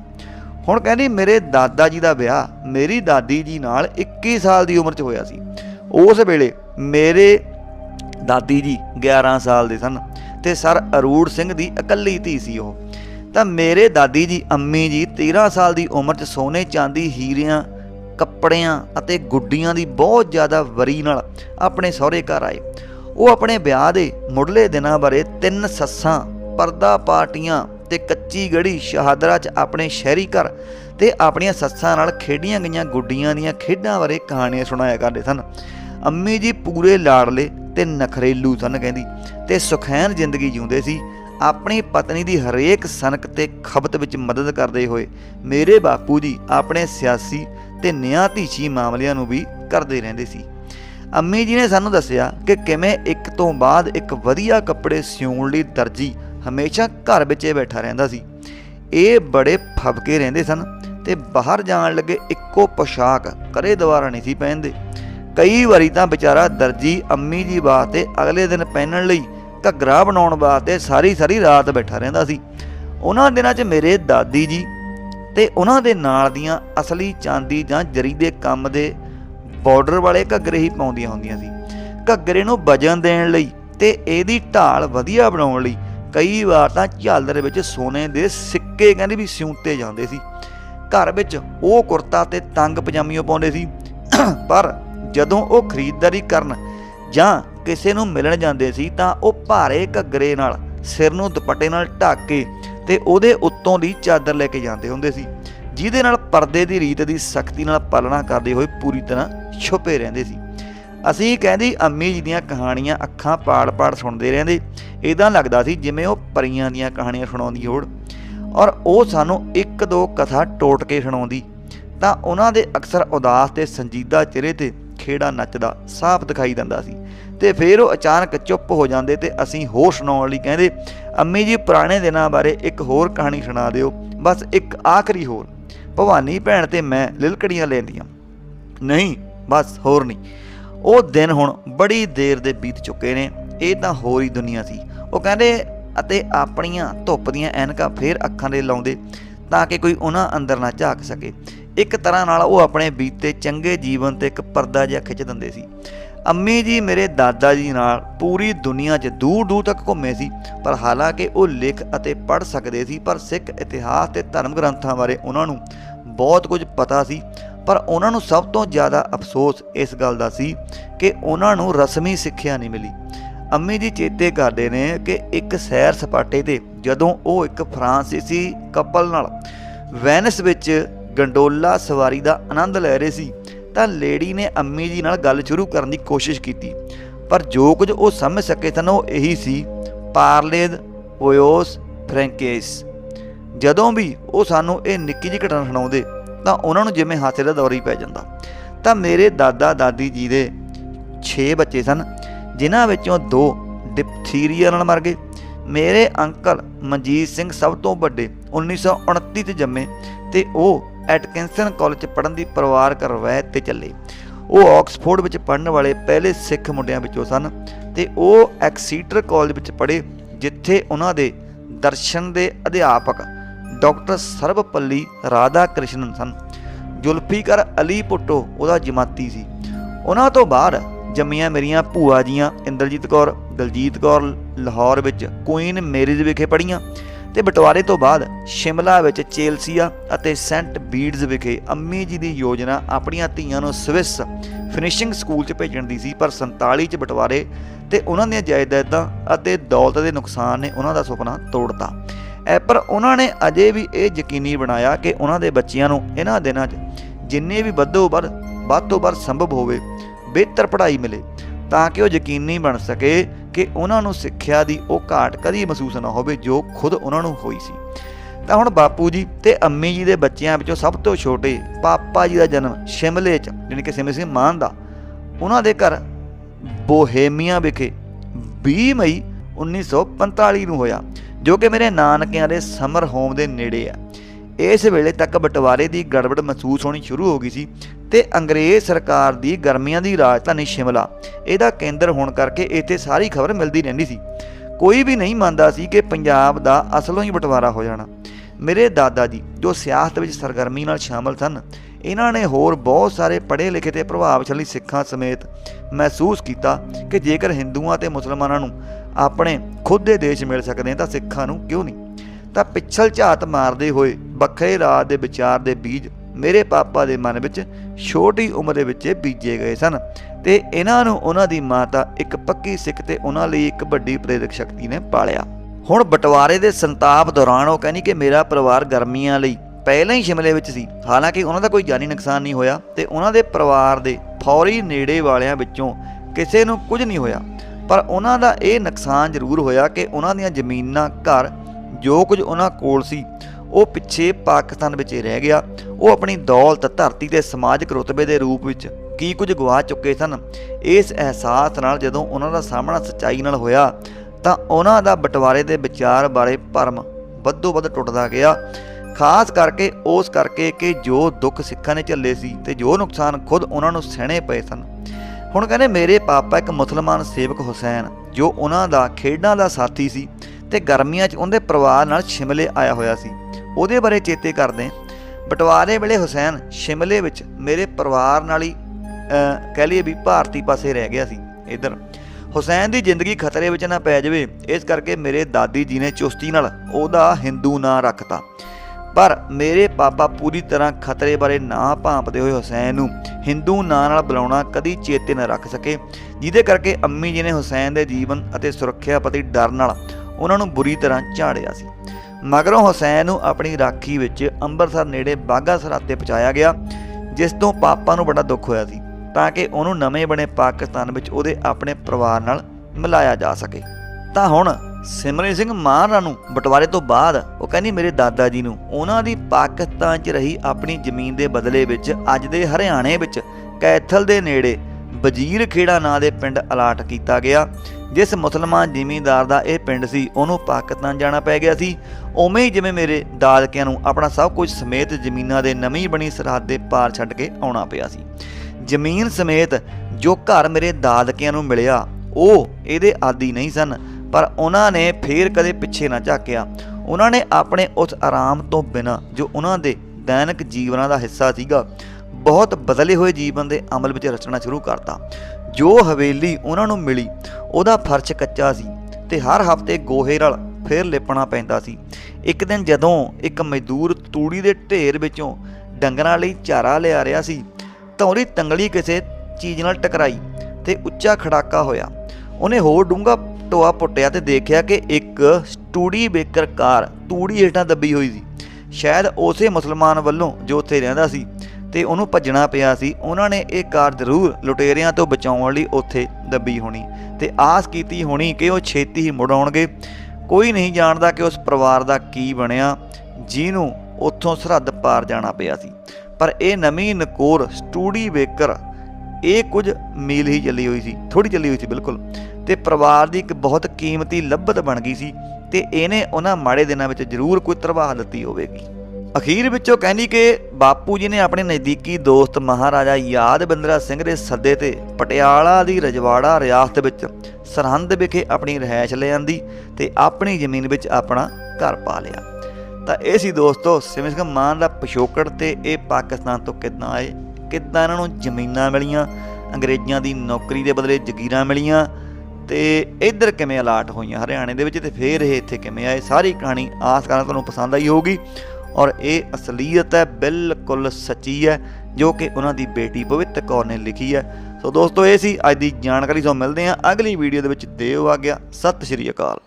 ਹੁਣ ਕਹਿੰਦੀ ਮੇਰੇ ਦਾਦਾ ਜੀ ਦਾ ਵਿਆਹ ਮੇਰੀ ਦਾਦੀ ਜੀ ਨਾਲ 21 ਸਾਲ ਦੀ ਉਮਰ 'ਚ ਹੋਇਆ ਸੀ। ਉਸ ਵੇਲੇ ਮੇਰੇ ਦਾਦੀ ਜੀ 11 ਸਾਲ ਦੇ ਸਨ ਤੇ ਸਰ ਅਰੂੜ ਸਿੰਘ ਦੀ ਇਕੱਲੀ ਧੀ ਸੀ ਉਹ। ਤਾਂ ਮੇਰੇ ਦਾਦੀ ਜੀ, ਅੰਮੀ ਜੀ 13 ਸਾਲ ਦੀ ਉਮਰ 'ਚ ਸੋਨੇ, ਚਾਂਦੀ, ਹੀਰਿਆਂ, ਕੱਪੜਿਆਂ ਅਤੇ ਗੁੱਡੀਆਂ ਦੀ ਬਹੁਤ ਜ਼ਿਆਦਾ ਵਰੀ ਨਾਲ ਆਪਣੇ ਸਹੁਰੇ ਘਰ ਆਏ। ਉਹ ਆਪਣੇ ਵਿਆਹ ਦੇ ਮੁੱਢਲੇ ਦਿਨਾਂ ਬਾਰੇ ਤਿੰਨ ਸੱਸਾਂ, ਪਰਦਾ ਪਾਰਟੀਆਂ ਤੇ ਕੱਚੀ ਗੜੀ ਸ਼ਹਾਦਰਾ 'ਚ ਆਪਣੇ ਸ਼ਹਿਰੀ ਘਰ ਤੇ ਆਪਣੀਆਂ ਸੱਸਾਂ ਨਾਲ ਖੇਡੀਆਂ ਗਈਆਂ ਗੁੱਡੀਆਂ ਦੀਆਂ ਖੇਡਾਂ ਬਾਰੇ ਕਹਾਣੀਆਂ ਸੁਣਾਇਆ ਕਰਦੇ ਸਨ। ਅੰਮੀ ਜੀ ਪੂਰੇ ਲਾੜਲੇ ਤੇ ਨਖਰੇਲੂ ਸਨ ਕਹਿੰਦੀ ਤੇ ਸੁਖੈਨ ਜ਼ਿੰਦਗੀ ਜਿਉਂਦੇ ਸੀ। ਆਪਣੀ ਪਤਨੀ ਦੀ ਹਰੇਕ ਸਨਕ ਤੇ ਖਬਤ ਵਿੱਚ ਮਦਦ ਕਰਦੇ ਹੋਏ ਮੇਰੇ ਬਾਪੂ ਜੀ ਆਪਣੇ ਸਿਆਸੀ ਤੇ ਨਿਆਂਧੀਸ਼ੀ ਮਾਮਲਿਆਂ ਨੂੰ ਵੀ ਕਰਦੇ ਰਹਿੰਦੇ ਸੀ। ਅੰਮੀ ਜੀ ਨੇ ਸਾਨੂੰ ਦੱਸਿਆ ਕਿ ਕਿਵੇਂ ਇੱਕ ਤੋਂ ਬਾਅਦ ਇੱਕ ਵਧੀਆ ਕੱਪੜੇ ਸਿਉਣ ਲਈ ਦਰਜੀ ਹਮੇਸ਼ਾ ਘਰ ਵਿੱਚ ਹੀ ਬੈਠਾ ਰਹਿੰਦਾ ਸੀ। ਇਹ ਬੜੇ ਫਬਕੇ ਰਹਿੰਦੇ ਸਨ ਤੇ ਬਾਹਰ ਜਾਣ ਲੱਗੇ ਇੱਕੋ ਪੋਸ਼ਾਕ ਕਰੇ ਦੁਬਾਰਾ ਨਹੀਂ ਸੀ ਪਹਿਨਦੇ। ਕਈ ਵਾਰੀ ਤਾਂ ਵਿਚਾਰਾ ਦਰਜੀ ਅੰਮੀ ਜੀ ਵਾਸਤੇ ਅਗਲੇ ਦਿਨ ਪਹਿਨਣ ਲਈ ਘੱਗਰਾ ਬਣਾਉਣ ਵਾਸਤੇ ਸਾਰੀ ਸਾਰੀ ਰਾਤ ਬੈਠਾ ਰਹਿੰਦਾ ਸੀ। ਉਹਨਾਂ ਦਿਨਾਂ 'ਚ ਮੇਰੇ ਦਾਦੀ ਜੀ ਤੇ ਉਹਨਾਂ ਦੇ ਨਾਲ ਦੀਆਂ ਅਸਲੀ ਚਾਂਦੀ ਜਾਂ ਜਰੀ ਦੇ ਕੰਮ ਦੇ ਬਾਰਡਰ ਵਾਲੇ ਘੱਗਰੇ ਹੀ ਪਾਉਂਦੀਆਂ ਹੁੰਦੀਆਂ ਸੀ। ਘੱਗਰੇ ਨੂੰ ਵਜਨ ਦੇਣ ਲਈ ਤੇ ਇਹਦੀ ਢਾਲ ਵਧੀਆ ਬਣਾਉਣ ਲਈ ਕਈ ਵਾਰ ਤਾਂ ਝਾਲਰ ਵਿੱਚ ਸੋਨੇ ਦੇ ਸਿੱਕੇ ਕਹਿੰਦੇ ਵੀ ਸਿਉਂਤੇ ਜਾਂਦੇ ਸੀ। ਘਰ ਵਿੱਚ ਉਹ ਕੁਰਤਾ ਤੇ ਤੰਗ ਪਜਾਮੀਆਂ ਪਾਉਂਦੇ ਸੀ। ਪਰ ਜਦੋਂ ਉਹ ਖਰੀਦਦਾਰੀ ਕਰਨ ਜਾਂ ਕਿਸੇ ਨੂੰ ਮਿਲਣ ਜਾਂਦੇ ਸੀ ਤਾਂ ਉਹ ਭਾਰੇ ਘੱਗਰੇ ਨਾਲ, ਸਿਰ ਨੂੰ ਦੁਪੱਟੇ ਨਾਲ ਢੱਕ ਕੇ ਤੇ ਉਹਦੇ ਉੱਤੋਂ ਦੀ ਚਾਦਰ ਲੈ ਕੇ ਜਾਂਦੇ ਹੁੰਦੇ ਸੀ। ਜਿਹਦੇ ਨਾਲ ਪਰਦੇ ਦੀ ਰੀਤ ਦੀ ਸਖਤੀ ਨਾਲ ਪਾਲਣਾ ਕਰਦੇ ਹੋਏ ਪੂਰੀ ਤਰ੍ਹਾਂ ਛੁਪੇ ਰਹਿੰਦੇ ਸੀ। ਅਸੀਂ ਕਹਿੰਦੀ, ਅੰਮੀ ਜੀ ਦੀਆਂ ਕਹਾਣੀਆਂ ਅੱਖਾਂ ਪਾੜ-ਪਾੜ ਸੁਣਦੇ ਰਹਿੰਦੇ। ਇਦਾਂ ਲੱਗਦਾ ਸੀ ਜਿਵੇਂ ਉਹ ਪਰੀਆਂ ਦੀਆਂ ਕਹਾਣੀਆਂ ਸੁਣਾਉਂਦੀ ਹੋੜ। ਔਰ ਉਹ ਸਾਨੂੰ ਇੱਕ ਦੋ ਕਥਾ ਟੋਟ ਕੇ ਸੁਣਾਉਂਦੀ। ਤਾਂ ਉਹਨਾਂ ਦੇ ਅਕਸਰ ਉਦਾਸ ਤੇ ਸੰਜੀਦਾ ਚਿਹਰੇ ਤੇ ਖੇੜਾ ਨੱਚਦਾ, ਸਾਫ਼ ਦਿਖਾਈ ਦਿੰਦਾ ਸੀ। ਤੇ ਫਿਰ ਉਹ ਅਚਾਨਕ ਚੁੱਪ ਹੋ ਜਾਂਦੇ ਤੇ ਅਸੀਂ ਹੋਰ ਸੁਣਾਉਣ ਲਈ ਕਹਿੰਦੇ, ਅੰਮੀ ਜੀ, ਪੁਰਾਣੇ ਦਿਨਾਂ ਬਾਰੇ ਇੱਕ ਹੋਰ ਕਹਾਣੀ ਸੁਣਾ ਦਿਓ। ਬਸ ਇੱਕ ਆਖਰੀ ਹੋਰ। ਭਵਾਨੀ ਭੈਣ ਤੇ ਮੈਂ ਲਿਲਕੜੀਆਂ ਲੈਂਦੀਆਂ। ਨਹੀਂ, ਬਸ ਹੋਰ ਨਹੀਂ। ਉਹ ਦਿਨ ਹੁਣ ਬੜੀ ਦੇਰ ਦੇ ਬੀਤ ਚੁੱਕੇ ਨੇ, ਇਹ ਤਾਂ ਹੋਰ ਹੀ ਦੁਨੀਆ ਸੀ। ਉਹ ਕਹਿੰਦੇ, ਅਤੇ ਆਪਣੀਆਂ ਧੁੱਪ ਦੀਆਂ ਐਨਕਾਂ ਫੇਰ ਅੱਖਾਂ ਦੇ ਲਾਉਂਦੇ, ਤਾਂ ਕਿ ਕੋਈ ਉਹਨਾਂ ਅੰਦਰ ਨਾ ਝਾਕ ਸਕੇ। ਇੱਕ ਤਰ੍ਹਾਂ ਨਾਲ ਉਹ ਆਪਣੇ ਬੀਤੇ ਚੰਗੇ ਜੀਵਨ ਤੇ ਇੱਕ ਪਰਦਾ ਜਿਹਾ ਖਿੱਚ ਦਿੰਦੇ ਸੀ। ਅੰਮੀ ਜੀ, ਮੇਰੇ ਦਾਦਾ ਜੀ ਨਾਲ ਪੂਰੀ ਦੁਨੀਆ 'ਚ ਦੂਰ ਦੂਰ ਤੱਕ ਘੁੰਮੇ ਸੀ, ਪਰ ਹਾਲਾਂਕਿ ਉਹ ਲਿਖ ਅਤੇ ਪੜ੍ਹ ਸਕਦੇ ਸੀ, ਪਰ ਸਿੱਖ ਇਤਿਹਾਸ ਤੇ ਧਰਮ ਗ੍ਰੰਥਾਂ ਬਾਰੇ ਉਹਨਾਂ ਨੂੰ ਬਹੁਤ ਕੁਝ ਪਤਾ ਸੀ। ਪਰ ਉਹਨਾਂ ਨੂੰ ਸਭ ਤੋਂ ਜ਼ਿਆਦਾ ਅਫਸੋਸ ਇਸ ਗੱਲ ਦਾ ਸੀ ਕਿ ਉਹਨਾਂ ਨੂੰ ਰਸਮੀ ਸਿੱਖਿਆ ਨਹੀਂ ਮਿਲੀ। ਅੰਮੀ ਜੀ ਚੇਤੇ ਕਰਦੇ ਨੇ ਕਿ ਇੱਕ ਸੈਰ ਸਪਾਟੇ ਤੇ ਜਦੋਂ ਉਹ ਇੱਕ ਫਰਾਂਸੀਸੀ ਕਪਲ ਨਾਲ ਵੈਨਿਸ ਵਿੱਚ ਗੰਡੋਲਾ ਸਵਾਰੀ ਦਾ ਆਨੰਦ ਲੈ ਰਹੇ ਸੀ, ਤਾਂ ਲੇਡੀ ਨੇ ਅੰਮੀ ਜੀ ਨਾਲ ਗੱਲ ਸ਼ੁਰੂ ਕਰਨ ਦੀ ਕੋਸ਼ਿਸ਼ ਕੀਤੀ। ਪਰ ਜੋ ਕੁਝ ਉਹ ਸਮਝ ਸਕੇ ਸਨ ਉਹ ਇਹੀ ਸੀ, ਪਾਰਲੇਦ ਓਯੋਸ ਫ੍ਰੈਂਕੇਸ। ਜਦੋਂ ਵੀ ਉਹ ਸਾਨੂੰ ਇਹ ਨਿੱਕੀ ਜਿਹੀ ਘਟਨਾ ਸੁਣਾਉਂਦੇ ਤਾਂ ਉਹਨਾਂ ਨੂੰ ਜਿਵੇਂ ਹਾਸੇ ਦਾ ਦੌਰ ਹੀ ਪੈ ਜਾਂਦਾ। ਤਾਂ ਮੇਰੇ ਦਾਦਾ ਦਾਦੀ ਜੀ ਦੇ 6 ਬੱਚੇ ਸਨ, ਜਿਨ੍ਹਾਂ ਵਿੱਚੋਂ ਦੋ ਡਿਪਥੀਰੀਆ ਨਾਲ ਮਰ ਗਏ। ਮੇਰੇ ਅੰਕਲ ਮਨਜੀਤ ਸਿੰਘ ਸਭ ਤੋਂ ਵੱਡੇ 1929 ਚ ਜੰਮੇ ਤੇ ਉਹ ਐਟਕਿੰਸਨ ਕਾਲਜ ਚ ਪੜ੍ਹਨ ਦੀ ਪਰਿਵਾਰਕ ਰਵਾਇਤ ਤੇ ਚੱਲੇ। ਉਹ ਆਕਸਫੋਰਡ ਵਿੱਚ ਪੜ੍ਹਨ ਵਾਲੇ ਪਹਿਲੇ ਸਿੱਖ ਮੁੰਡਿਆਂ ਵਿੱਚੋਂ ਸਨ ਤੇ ਉਹ ਐਕਸੀਟਰ ਕਾਲਜ ਵਿੱਚ ਪੜ੍ਹੇ, ਜਿੱਥੇ ਉਹਨਾਂ ਦੇ ਦਰਸ਼ਨ ਦੇ ਅਧਿਆਪਕ ਡਾਕਟਰ ਸਰਬਪੱਲੀ ਰਾਧਾ ਕ੍ਰਿਸ਼ਨਨ ਸਨ। ਜ਼ੁਲਫੀਕਰ ਅਲੀ ਭੁੱਟੋ ਉਹਦਾ ਜਮਾਤੀ ਸੀ। ਉਹਨਾਂ ਤੋਂ ਬਾਅਦ ਜੰਮੀਆਂ ਮੇਰੀਆਂ ਭੂਆ ਜੀਆਂ ਇੰਦਰਜੀਤ ਕੌਰ, ਦਲਜੀਤ ਕੌਰ ਲਾਹੌਰ ਵਿੱਚ ਕੁਈਨ ਮੈਰਿਜ ਵਿਖੇ ਪੜ੍ਹੀਆਂ ਤੇ ਬਟਵਾਰੇ ਤੋਂ ਬਾਅਦ ਸ਼ਿਮਲਾ ਵਿੱਚ ਚੇਲਸੀਆ ਅਤੇ ਸੈਂਟ ਬੀਡਜ਼ ਵਿਖੇ ਅੰਮੀ ਜੀ ਦੀ ਯੋਜਨਾ ਆਪਣੀਆਂ ਧੀਆਂ ਨੂੰ ਸਵਿਸ ਫਿਨਿਸ਼ਿੰਗ ਸਕੂਲ 'ਚ ਭੇਜਣ ਦੀ ਸੀ, ਪਰ 47 'ਚ ਬਟਵਾਰੇ ਤੇ ਉਹਨਾਂ ਦੀਆਂ ਜਾਇਦਾਦਾਂ ਅਤੇ ਦੌਲਤ ਦੇ ਨੁਕਸਾਨ ਨੇ ਉਹਨਾਂ ਦਾ ਸੁਪਨਾ ਤੋੜਤਾ। ਪਰ ਉਹਨਾਂ ਨੇ ਅਜੇ ਵੀ ਇਹ ਯਕੀਨੀ ਬਣਾਇਆ ਕਿ ਉਹਨਾਂ ਦੇ ਬੱਚਿਆਂ ਨੂੰ ਇਹਨਾਂ ਦਿਨਾਂ 'ਚ ਜਿੰਨੇ ਵੀ ਵੱਧੋ ਵੱਧ ਵੱਧ ਤੋਂ ਵੱਧ ਸੰਭਵ ਹੋਵੇ, ਬਿਹਤਰ ਪੜ੍ਹਾਈ ਮਿਲੇ, ਤਾਂ ਕਿ ਉਹ ਯਕੀਨੀ ਬਣ ਸਕੇ ਕਿ ਉਹਨਾਂ ਨੂੰ ਸਿੱਖਿਆ ਦੀ ਉਹ ਘਾਟ ਕਦੀ ਮਹਿਸੂਸ ਨਾ ਹੋਵੇ ਜੋ ਖੁਦ ਉਹਨਾਂ ਨੂੰ ਹੋਈ ਸੀ। ਤਾਂ ਹੁਣ ਬਾਪੂ ਜੀ ਤੇ ਅੰਮੀ ਜੀ ਦੇ ਬੱਚਿਆਂ ਵਿੱਚੋਂ ਸਭ ਤੋਂ ਛੋਟੇ ਪਾਪਾ ਜੀ ਦਾ ਜਨਮ ਸ਼ਿਮਲੇ 'ਚ ਯਾਨੀ ਕਿ ਸਿਮਲੇ ਸਿੰਘ ਮਾਨ ਦਾ, ਉਹਨਾਂ ਦੇ ਘਰ ਬੋਹੇਮੀਆ ਵਿਖੇ 20 ਮਈ 1945 ਨੂੰ ਹੋਇਆ। ਜੋ ਕਿ ਮੇਰੇ ਨਾਨਕਿਆਂ ਦੇ ਸਮਰ ਹੋਮ ਦੇ ਨੇੜੇ ਆ। ਇਸ ਵੇਲੇ ਤੱਕ ਬਟਵਾਰੇ ਦੀ ਗੜਬੜ ਮਹਿਸੂਸ ਹੋਣੀ ਸ਼ੁਰੂ ਹੋ ਗਈ ਸੀ ਤੇ ਅੰਗਰੇਜ਼ ਸਰਕਾਰ ਦੀ ਗਰਮੀਆਂ ਦੀ ਰਾਜਧਾਨੀ ਸ਼ਿਮਲਾ, ਇਹਦਾ ਕੇਂਦਰ ਹੋਣ ਕਰਕੇ ਇੱਥੇ ਸਾਰੀ ਖਬਰ ਮਿਲਦੀ ਰਹਿੰਦੀ ਸੀ। ਕੋਈ ਵੀ ਨਹੀਂ ਮੰਨਦਾ ਸੀ ਕਿ ਪੰਜਾਬ ਦਾ ਅਸਲੋਂ ਹੀ ਬਟਵਾਰਾ ਹੋ ਜਾਣਾ। ਮੇਰੇ ਦਾਦਾ ਜੀ, ਜੋ ਸਿਆਸਤ ਵਿੱਚ ਸਰਗਰਮੀ ਨਾਲ ਸ਼ਾਮਲ ਸਨ ਇਹਨਾਂ ਨੇ ਹੋਰ ਬਹੁਤ ਸਾਰੇ ਪੜ੍ਹੇ ਲਿਖੇ ਤੇ ਪ੍ਰਭਾਵਸ਼ਾਲੀ ਸਿੱਖਾਂ ਸਮੇਤ ਮਹਿਸੂਸ ਕੀਤਾ ਕਿ ਜੇਕਰ ਹਿੰਦੂਆਂ ਤੇ ਮੁਸਲਮਾਨਾਂ ਨੂੰ ਆਪਣੇ ਖੁਦ ਦੇ ਦੇਸ਼ ਮਿਲ ਸਕਦੇ ਤਾਂ ਸਿੱਖਾਂ ਨੂੰ ਕਿਉਂ ਨਹੀਂ? ਤਾਂ ਪਿੱਛਲ ਝਾਤ ਮਾਰਦੇ ਹੋਏ ਵੱਖਰੇ ਰਾਜ ਦੇ ਵਿਚਾਰ ਦੇ ਬੀਜ ਮੇਰੇ ਪਾਪਾ ਦੇ ਮਨ ਵਿੱਚ ਛੋਟੀ ਉਮਰ ਦੇ ਵਿੱਚ ਬੀਜੇ ਗਏ ਸਨ ਤੇ ਇਹਨਾਂ ਨੂੰ ਉਹਨਾਂ ਦੀ ਮਾਤਾ ਇੱਕ ਪੱਕੀ ਸਿੱਖ ਤੇ ਉਹਨਾਂ ਲਈ ਇੱਕ ਵੱਡੀ ਪ੍ਰੇਰਕ ਸ਼ਕਤੀ ਨੇ ਪਾਲਿਆ। ਹੁਣ ਬਟਵਾਰੇ ਦੇ ਸੰਤਾਪ ਦੌਰਾਨ ਉਹ ਕਹਿੰਦੀ ਕਿ ਮੇਰਾ ਪਰਿਵਾਰ ਗਰਮੀਆਂ ਲਈ ਪਹਿਲਾਂ ਹੀ ਸ਼ਿਮਲੇ ਵਿੱਚ ਸੀ। ਹਾਲਾਂਕਿ ਉਹਨਾਂ ਦਾ ਕੋਈ ਜਾਨੀ ਨੁਕਸਾਨ ਨਹੀਂ ਹੋਇਆ ਤੇ ਉਹਨਾਂ ਦੇ ਪਰਿਵਾਰ ਦੇ ਫੌਰੀ ਨੇੜੇ ਵਾਲਿਆਂ ਵਿੱਚੋਂ ਕਿਸੇ ਨੂੰ ਕੁਝ ਨਹੀਂ ਹੋਇਆ। ਪਰ ਉਹਨਾਂ ਦਾ ਇਹ ਨੁਕਸਾਨ ਜ਼ਰੂਰ ਹੋਇਆ ਕਿ ਉਹਨਾਂ ਦੀਆਂ ਜ਼ਮੀਨਾਂ, ਘਰ, ਜੋ ਕੁਝ ਉਹਨਾਂ ਕੋਲ ਸੀ, ਉਹ ਪਿੱਛੇ ਪਾਕਿਸਤਾਨ ਵਿੱਚ ਹੀ ਰਹਿ ਗਿਆ। ਉਹ ਆਪਣੀ ਦੌਲਤ ਧਰਤੀ ਤੇ ਸਮਾਜਿਕ ਰੁਤਬੇ ਦੇ ਰੂਪ ਵਿੱਚ ਕੀ ਕੁਝ ਗਵਾ ਚੁੱਕੇ ਸਨ। ਇਸ ਅਹਿਸਾਸ ਨਾਲ ਜਦੋਂ ਉਹਨਾਂ ਦਾ ਸਾਹਮਣਾ ਸੱਚਾਈ ਨਾਲ ਹੋਇਆ, ਤਾਂ ਉਹਨਾਂ ਦਾ ਬਟਵਾਰੇ ਦੇ ਵਿਚਾਰ ਬਾਰੇ ਭਰਮ ਵੱਧੋ ਵੱਧ ਟੁੱਟਦਾ ਗਿਆ। ਖਾਸ ਕਰਕੇ ਉਸ ਕਰਕੇ ਕਿ ਜੋ ਦੁੱਖ ਸਿੱਖਾਂ ਨੇ ਝੱਲੇ ਸੀ ਤੇ ਜੋ ਨੁਕਸਾਨ ਖੁਦ ਉਹਨਾਂ ਨੂੰ ਸਹਿਣੇ ਪਏ ਸਨ। ਹੁਣ ਕਹਿੰਦੇ ਮੇਰੇ ਪਾਪਾ ਇੱਕ ਮੁਸਲਮਾਨ ਸੇਵਕ ਹੁਸੈਨ, ਜੋ ਉਹਨਾਂ ਦਾ, ਖੇਡਾਂ ਦਾ ਸਾਥੀ ਸੀ ਤੇ ਗਰਮੀਆਂ 'ਚ ਉਹਦੇ ਪਰਿਵਾਰ ਨਾਲ ਸ਼ਿਮਲੇ ਆਇਆ ਹੋਇਆ ਸੀ। ਉਹਦੇ ਬਾਰੇ ਚੇਤੇ ਕਰਦੇ, ਬਟਵਾਰੇ ਵੇਲੇ ਹੁਸੈਨ ਸ਼ਿਮਲੇ ਵਿੱਚ ਮੇਰੇ ਪਰਿਵਾਰ ਨਾਲ ਹੀ ਕਹਿ ਲਈਏ ਵੀ ਭਾਰਤੀ ਪਾਸੇ ਰਹਿ ਗਿਆ ਸੀ। ਇਧਰ, ਹੁਸੈਨ ਦੀ ਜ਼ਿੰਦਗੀ ਖਤਰੇ ਵਿੱਚ ਨਾ ਪੈ ਜਾਵੇ, ਇਸ ਕਰਕੇ ਮੇਰੇ ਦਾਦੀ ਜੀ ਨੇ ਚੁਸਤੀ ਨਾਲ ਉਹਦਾ ਹਿੰਦੂ ਨਾਂ ਰੱਖਤਾ। ਪਰ ਮੇਰੇ ਪਾਪਾ ਪੂਰੀ ਤਰ੍ਹਾਂ ਖਤਰੇ ਬਾਰੇ ਨਾ ਭਾਂਪਦੇ ਹੋਏ ਹੁਸੈਨ ਨੂੰ ਹਿੰਦੂ ਨਾਂ ਨਾਲ ਬੁਲਾਉਣਾ ਕਦੀ ਚੇਤੇ ਨਾ ਰੱਖ ਸਕੇ, ਜਿਹਦੇ ਕਰਕੇ ਅੰਮੀ ਜੀ ਨੇ ਹੁਸੈਨ ਦੇ ਜੀਵਨ ਅਤੇ ਸੁਰੱਖਿਆ ਪ੍ਰਤੀ ਡਰ ਨਾਲ ਉਹਨਾਂ ਨੂੰ ਬੁਰੀ ਤਰ੍ਹਾਂ ਝਾੜਿਆ ਸੀ। ਮਗਰੋਂ ਹੁਸੈਨ ਨੂੰ ਆਪਣੀ ਰਾਖੀ ਵਿੱਚ ਅੰਮ੍ਰਿਤਸਰ ਨੇੜੇ ਬਾਗਾ ਸਰਹੱਦ ਤੇ ਪਹੁੰਚਾਇਆ ਗਿਆ, ਜਿਸ ਤੋਂ ਪਾਪਾ ਨੂੰ ਬੜਾ ਦੁੱਖ ਹੋਇਆ ਸੀ, ਤਾਂ ਕਿ ਉਹਨੂੰ ਨਵੇਂ ਬਣੇ ਪਾਕਿਸਤਾਨ ਵਿੱਚ ਉਹਦੇ ਆਪਣੇ ਪਰਿਵਾਰ ਨਾਲ ਮਿਲਾਇਆ ਜਾ ਸਕੇ। ਤਾਂ ਹੁਣ ਸਿਮਰਨ ਸਿੰਘ ਮਹਾਰਾ ਨੂੰ ਬਟਵਾਰੇ ਤੋਂ ਬਾਅਦ ਉਹ ਕਹਿੰਦੀ, ਮੇਰੇ ਦਾਦਾ ਜੀ ਨੂੰ। ਉਹਨਾਂ ਦੀ ਪਾਕਿਸਤਾਨ 'ਚ ਰਹੀ ਆਪਣੀ ਜ਼ਮੀਨ ਦੇ ਬਦਲੇ ਵਿੱਚ, ਅੱਜ ਦੇ ਹਰਿਆਣੇ ਵਿੱਚ ਕੈਥਲ ਦੇ ਨੇੜੇ ਵਜ਼ੀਰ ਖੇੜਾ ਨਾਂ ਦੇ ਪਿੰਡ ਅਲਾਟ ਕੀਤਾ ਗਿਆ, ਜਿਸ ਮੁਸਲਮਾਨ ਜ਼ਿਮੀਂਦਾਰ ਦਾ ਇਹ ਪਿੰਡ ਸੀ, ਉਹਨੂੰ ਪਾਕਿਸਤਾਨ ਜਾਣਾ ਪੈ ਗਿਆ ਸੀ। ਉਵੇਂ ਹੀ ਜਿਵੇਂ ਮੇਰੇ ਦਾਦਕਿਆਂ ਨੂੰ ਆਪਣਾ ਸਭ ਕੁਝ ਸਮੇਤ ਜ਼ਮੀਨਾਂ ਦੇ ਨਵੀਂ ਬਣੀ ਸਰਹੱਦ ਦੇ ਪਾਰ ਛੱਡ ਕੇ ਆਉਣਾ ਪਿਆ ਸੀ। ਜ਼ਮੀਨ ਸਮੇਤ ਜੋ ਘਰ ਮੇਰੇ ਦਾਦਕਿਆਂ ਨੂੰ ਮਿਲਿਆ, ਉਹ ਇਹਦੇ ਆਦੀ ਨਹੀਂ ਸਨ, ਪਰ ਉਹਨਾਂ ਨੇ ਫੇਰ ਕਦੇ ਪਿੱਛੇ ਨਾ ਝਾਕਿਆ। ਉਹਨਾਂ ਨੇ ਆਪਣੇ ਉਸ ਆਰਾਮ ਤੋਂ ਬਿਨਾਂ ਜੋ ਉਹਨਾਂ ਦੇ ਦੈਨਿਕ ਜੀਵਨਾਂ ਦਾ ਹਿੱਸਾ ਸੀਗਾ, ਬਹੁਤ ਬਦਲੇ ਹੋਏ ਜੀਵਨ ਦੇ ਅਮਲ ਵਿੱਚ ਰਚਣਾ ਸ਼ੁਰੂ ਕਰਤਾ। ਜੋ ਹਵੇਲੀ ਉਹਨਾਂ ਨੂੰ ਮਿਲੀ, ਉਹਦਾ ਫਰਸ਼ ਕੱਚਾ ਸੀ ਤੇ ਹਰ ਹਫ਼ਤੇ ਗੋਹੇ ਨਾਲ ਫੇਰ ਲਿਪਣਾ ਪੈਂਦਾ ਸੀ। ਇੱਕ ਦਿਨ ਜਦੋਂ ਇੱਕ ਮਜ਼ਦੂਰ ਤੂੜੀ ਦੇ ਢੇਰ ਵਿੱਚੋਂ ਡੰਗਰਾਂ ਲਈ ਚਾਰਾ ਲਿਆ ਰਿਹਾ ਸੀ, ਤਾਂ ਉਹਦੀ ਤੰਗਲੀ ਕਿਸੇ ਚੀਜ਼ ਨਾਲ ਟਕਰਾਈ ਤੇ ਉੱਚਾ ਖੜਾਕਾ ਹੋਇਆ। ਉਹਨੇ ਹੋਰ ਡੂੰਘਾ ਟੋਆ ਪੁੱਟਿਆ ਤੇ ਦੇਖਿਆ ਕਿ ਇੱਕ ਸਟੂਡੀ ਬੇਕਰ ਕਾਰ ਤੂੜੀ ਹੇਠਾਂ ਦੱਬੀ ਹੋਈ ਸੀ। ਸ਼ਾਇਦ ਉਸੇ ਮੁਸਲਮਾਨ ਵੱਲੋਂ ਜੋ ਉੱਥੇ ਰਹਿੰਦਾ ਸੀ ਤੇ ਉਹਨੂੰ ਭੱਜਣਾ ਪਿਆ ਸੀ, ਉਹਨਾਂ ਨੇ ਇਹ ਕਾਰ ਜ਼ਰੂਰ ਲੁਟੇਰਿਆਂ ਤੋਂ ਬਚਾਉਣ ਲਈ ਉੱਥੇ ਦੱਬੀ ਹੋਣੀ ਤੇ ਆਸ ਕੀਤੀ ਹੋਣੀ ਕਿ ਉਹ ਛੇਤੀ ਹੀ ਮੁੜ ਆਉਣਗੇ। ਕੋਈ ਨਹੀਂ ਜਾਣਦਾ ਕਿ ਉਸ ਪਰਿਵਾਰ ਦਾ ਕੀ ਬਣਿਆ, ਜਿਹਨੂੰ ਉੱਥੋਂ ਸਰਹੱਦ ਪਾਰ ਜਾਣਾ ਪਿਆ ਸੀ। ਪਰ ਇਹ ਨਵੀਂ ਨਕੋਰ ਸਟੂਡੀ ਬੇਕਰ, ਇਹ ਕੁਝ ਮੀਲ ਹੀ ਚੱਲੀ ਹੋਈ ਸੀ ਥੋੜੀ ਚੱਲੀ ਹੋਈ ਸੀ, ਬਿਲਕੁਲ। ਤੇ ਪਰਿਵਾਰ ਦੀ ਇੱਕ ਬਹੁਤ ਕੀਮਤੀ ਲੱਭਤ ਬਣ ਗਈ ਸੀ। ਤੇ ਇਹਨੇ ਉਹਨਾਂ ਮਾੜੇ ਦਿਨਾਂ ਵਿੱਚ ਜ਼ਰੂਰ ਕੋਈ ਤਰਵਾਹ ਦਿੱਤੀ ਹੋਵੇਗੀ। ਅਖੀਰ ਵਿੱਚ ਉਹ ਕਹਿੰਦੀ ਕਿ ਬਾਪੂ ਜੀ ਨੇ ਆਪਣੇ ਨਜ਼ਦੀਕੀ ਦੋਸਤ ਮਹਾਰਾਜਾ ਯਾਦਵਿੰਦਰਾ ਸਿੰਘ ਦੇ ਸੱਦੇ ਤੇ ਪਟਿਆਲਾ ਦੀ ਰਜਵਾੜਾ ਰਿਆਸਤ ਵਿੱਚ ਸਰਹੰਦ ਵਿਖੇ ਆਪਣੀ ਰਹਿائش ਲੈ ਆਂਦੀ ਤੇ ਆਪਣੀ ਜ਼ਮੀਨ ਵਿੱਚ ਆਪਣਾ ਘਰ ਪਾ ਲਿਆ। ਤਾਂ ਇਹ ਸੀ ਦੋਸਤੋ ਸਿਮਰ ਸਿੰਘ ਮਾਨ ਦਾ ਪਿਛੋਕੜ ਤੇ ਇਹ ਪਾਕਿਸਤਾਨ ਤੋਂ ਕਿੱਦਾਂ ਆਏ, ਕਿੱਦਾਂ ਇਹਨਾਂ ਨੂੰ ਜ਼ਮੀਨਾਂ ਮਿਲੀਆਂ, ਅੰਗਰੇਜ਼ਾਂ ਦੀ ਨੌਕਰੀ ਦੇ ਬਦਲੇ ਜ਼ਗੀਰਾਂ ਮਿਲੀਆਂ ਤੇ ਇੱਧਰ ਕਿਵੇਂ ਅਲਾਟ ਹੋਈਆਂ ਹਰਿਆਣੇ ਦੇ ਵਿੱਚ ਤੇ ਫੇਰ ਇਹ ਇੱਥੇ ਕਿਵੇਂ ਆਏ? ਸਾਰੀ ਕਹਾਣੀ ਆਸ ਕਰਾਂ ਤੁਹਾਨੂੰ ਪਸੰਦ ਆਈ ਹੋਊਗੀ ਔਰ ਇਹ ਅਸਲੀਅਤ ਹੈ, ਬਿਲਕੁਲ ਸੱਚੀ ਹੈ, ਜੋ ਕਿ ਉਹਨਾਂ ਦੀ ਬੇਟੀ ਪਵਿੱਤ ਕੌਰ ਨੇ ਲਿਖੀ ਹੈ। ਸੋ ਦੋਸਤੋ, ਇਹ ਸੀ ਅੱਜ ਦੀ ਜਾਣਕਾਰੀ। ਸੋ ਮਿਲਦੇ ਹਾਂ ਅਗਲੀ ਵੀਡੀਓ ਦੇ ਵਿੱਚ। ਦਿਓ ਆ ਗਿਆ ਸਤਿ ਸ਼੍ਰੀ ਅਕਾਲ।